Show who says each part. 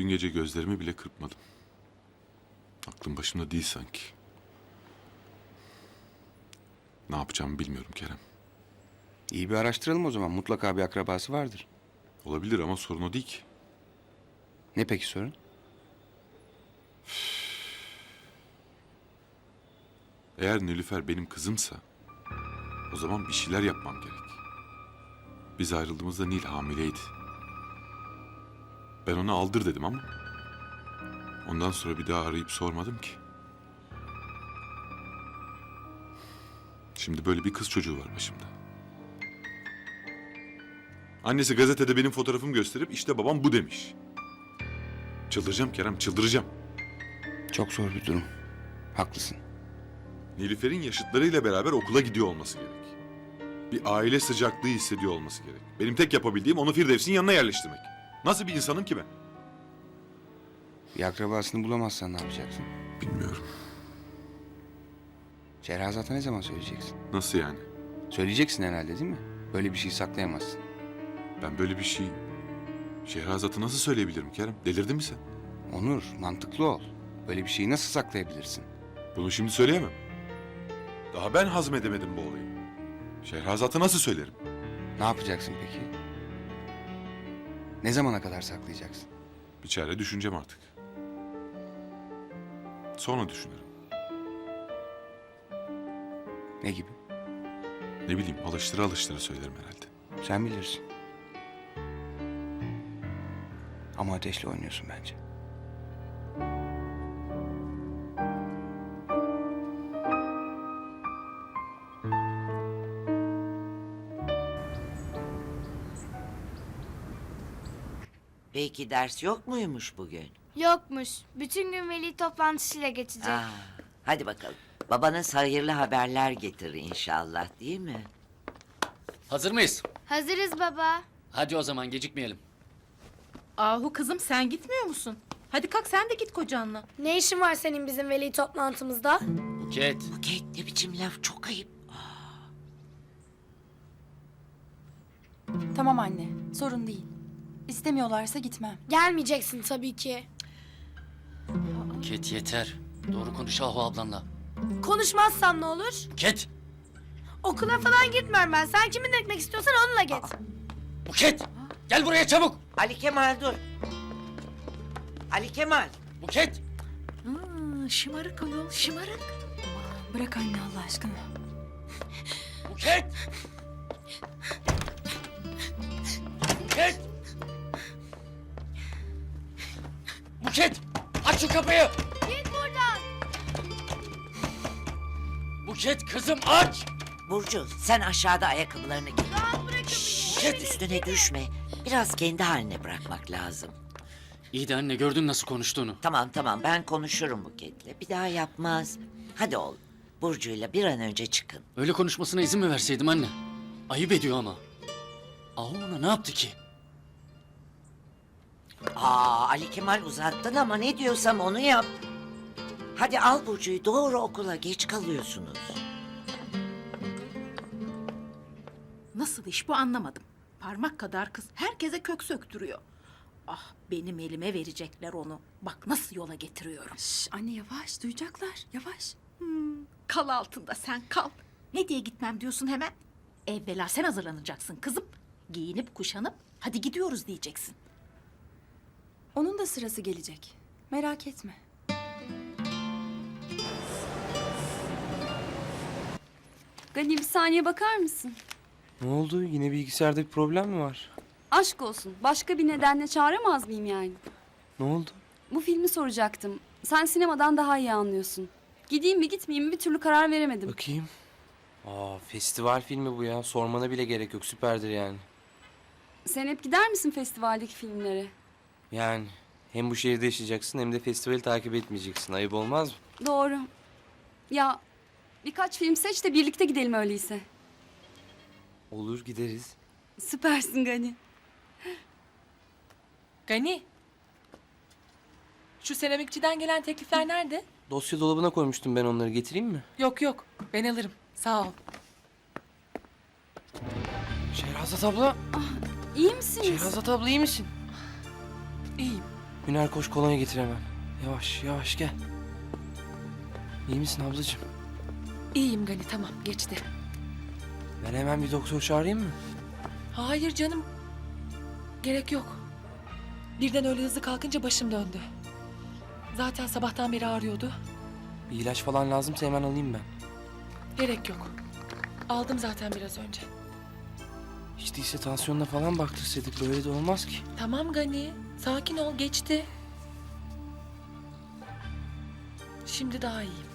Speaker 1: Dün gece gözlerimi bile kırpmadım. Aklım başımda değil sanki. Ne yapacağımı bilmiyorum Kerem.
Speaker 2: İyi bir araştıralım o zaman. Mutlaka bir akrabası vardır.
Speaker 1: Olabilir ama sorun o değil ki.
Speaker 2: Ne peki sorun?
Speaker 1: Eğer Nilüfer benim kızımsa o zaman bir şeyler yapmam gerek. Biz ayrıldığımızda Nil hamileydi. Ben ona aldır dedim ama ondan sonra bir daha arayıp sormadım ki. Şimdi böyle bir kız çocuğu var başımda. Annesi gazetede benim fotoğrafımı gösterip işte babam bu demiş. Çıldıracağım Kerem, çıldıracağım.
Speaker 2: Çok zor bir durum. Haklısın.
Speaker 1: Nilüfer'in yaşıtlarıyla beraber okula gidiyor olması gerek. Bir aile sıcaklığı hissediyor olması gerek. Benim tek yapabildiğim onu Firdevs'in yanına yerleştirmek. Nasıl bir insanım ki ben?
Speaker 2: Bir akrabasını bulamazsan ne yapacaksın?
Speaker 1: Bilmiyorum.
Speaker 2: Şehrazat'a ne zaman söyleyeceksin?
Speaker 1: Nasıl yani?
Speaker 2: Söyleyeceksin herhalde değil mi? Böyle bir şey saklayamazsın.
Speaker 1: Ben böyle bir şey... Şehrazat'ı nasıl söyleyebilirim Kerem? Delirdin mi sen?
Speaker 2: Onur, mantıklı ol. Böyle bir şeyi nasıl saklayabilirsin?
Speaker 1: Bunu şimdi söyleyemem. Daha ben hazmedemedim bu olayı. Şehrazat'ı nasıl söylerim?
Speaker 2: Ne yapacaksın peki? Ne zamana kadar saklayacaksın?
Speaker 1: Bir çare düşüneceğim artık. Sonra düşünürüm.
Speaker 2: Ne gibi?
Speaker 1: Ne bileyim alıştıra alıştıra söylerim herhalde.
Speaker 2: Sen bilirsin. Ama ateşle oynuyorsun bence.
Speaker 3: Peki ders yok muymuş bugün?
Speaker 4: Yokmuş. Bütün gün veli toplantısıyla geçecek.
Speaker 3: Aa, hadi bakalım. Babanız hayırlı haberler getirir inşallah değil mi?
Speaker 5: Hazır mıyız?
Speaker 4: Hazırız baba.
Speaker 5: Hadi o zaman gecikmeyelim.
Speaker 6: Ahu kızım sen gitmiyor musun? Hadi kalk sen de git kocanla.
Speaker 4: Ne işin var senin bizim veli toplantımızda?
Speaker 5: Buket.
Speaker 3: Buket ne biçim laf çok ayıp.
Speaker 7: Tamam anne, sorun değil. İstemiyorlarsa gitmem.
Speaker 4: Gelmeyeceksin tabii ki.
Speaker 5: Buket yeter. Doğru konuş Ahu ablanla.
Speaker 4: Konuşmazsam ne olur?
Speaker 5: Buket!
Speaker 4: Okula falan gitmiyorum ben. Sen kiminle gitmek istiyorsan onunla git.
Speaker 5: Buket! Gel buraya çabuk!
Speaker 3: Ali Kemal dur. Ali Kemal.
Speaker 5: Buket!
Speaker 6: şımarık ayol şımarık.
Speaker 7: Bırak anne Allah aşkına.
Speaker 5: Buket! Buket! Buket! Aç şu kapıyı!
Speaker 4: Git buradan.
Speaker 5: Buket kızım aç!
Speaker 3: Burcu sen aşağıda ayakkabılarını giy.
Speaker 4: Rahat bırakın.
Speaker 3: Buket üstüne düşme. Biraz kendi haline bırakmak lazım.
Speaker 5: İyi de anne gördün nasıl konuştuğunu.
Speaker 3: Tamam tamam ben konuşurum Buket'le. Bir daha yapmaz. Hadi oğlum. Burcu'yla bir an önce çıkın.
Speaker 5: Öyle konuşmasına izin mi verseydim anne? Ayıp ediyor ama. Ahu ona ne yaptı ki?
Speaker 3: Aa Ali Kemal uzattın ama ne diyorsam onu yap. Hadi al Burcu'yu doğru okula geç kalıyorsunuz.
Speaker 6: Nasıl iş bu anlamadım. Parmak kadar kız herkese kök söktürüyor. Ah benim elime verecekler onu. Bak nasıl yola getiriyorum.
Speaker 7: Şş, anne yavaş, duyacaklar. Yavaş.
Speaker 6: Kal altında sen kal. Ne diye gitmem diyorsun hemen? Evvela sen hazırlanacaksın kızım. Giyinip kuşanıp hadi gidiyoruz diyeceksin.
Speaker 7: Onun da sırası gelecek. Merak etme.
Speaker 8: Gani bir saniye bakar mısın?
Speaker 9: Ne oldu? Yine bilgisayarda bir problem mi var?
Speaker 8: Aşk olsun. Başka bir nedenle çağıramaz mıyım yani?
Speaker 9: Ne oldu?
Speaker 8: Bu filmi soracaktım. Sen sinemadan daha iyi anlıyorsun. Gideyim mi gitmeyeyim mi bir türlü karar veremedim.
Speaker 9: Bakayım. Aa, festival filmi bu ya. Sormana bile gerek yok. Süperdir yani.
Speaker 8: Sen hep gider misin festivaldeki filmlere?
Speaker 9: Yani hem bu şehirde yaşayacaksın hem de festivali takip etmeyeceksin. Ayıp olmaz mı?
Speaker 8: Doğru. Ya birkaç film seç de birlikte gidelim öyleyse.
Speaker 9: Olur gideriz.
Speaker 8: Süpersin Gani.
Speaker 10: Gani. Şu seramikçiden gelen teklifler nerede?
Speaker 9: Dosya dolabına koymuştum ben onları. Getireyim mi?
Speaker 10: Yok yok. Ben alırım. Sağ ol.
Speaker 9: Şehrazat abla.
Speaker 8: İyi misiniz?
Speaker 9: Şehrazat abla iyi misin?
Speaker 10: İyiyim.
Speaker 9: Hüner koş kolonya getir hemen. Yavaş yavaş gel. İyi misin ablacığım?
Speaker 10: İyiyim Gani tamam geçti.
Speaker 9: Ben hemen bir doktor çağırayım mı?
Speaker 10: Hayır canım. Gerek yok. Birden öyle hızlı kalkınca başım döndü. Zaten sabahtan beri ağrıyordu.
Speaker 9: Bir ilaç falan lazımsa hemen alayım ben.
Speaker 10: Gerek yok. Aldım zaten biraz önce.
Speaker 9: Hiç değilse tansiyonuna falan baktırsaydık böyle de olmaz ki.
Speaker 10: Tamam Gani. Sakin ol geçti. Şimdi daha iyiyim.